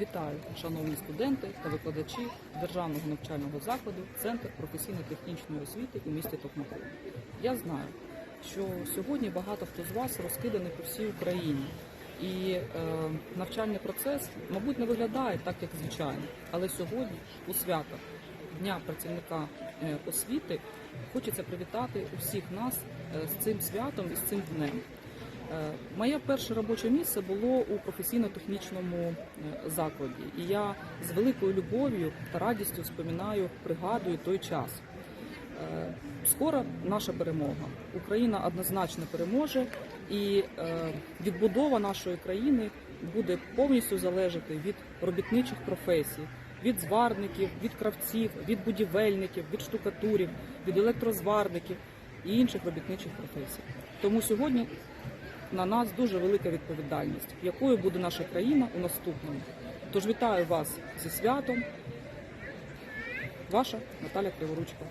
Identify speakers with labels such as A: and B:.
A: Вітаю, шановні студенти та викладачі Державного навчального закладу Центр професійно-технічної освіти у місті Токмаку. Я знаю, що сьогодні багато хто з вас розкиданий по всій Україні. І е, навчальний процес, мабуть, не виглядає так, як звичайно. Але сьогодні, у свято Дня працівника е, освіти, хочеться привітати усіх нас е, з цим святом і з цим днем. Е, Моє перше робоче місце було у професійно-технічному е, закладі, і я з великою любов'ю та радістю вспоминаю, пригадую той час. Е, Скоро наша перемога. Україна однозначно переможе, і відбудова нашої країни буде повністю залежати від робітничих професій, від зварників, від кравців, від будівельників, від штукатурів, від електрозварників і інших робітничих професій. Тому сьогодні на нас дуже велика відповідальність, якою буде наша країна у наступному. Тож вітаю вас зі святом. Ваша Наталя Криворучка.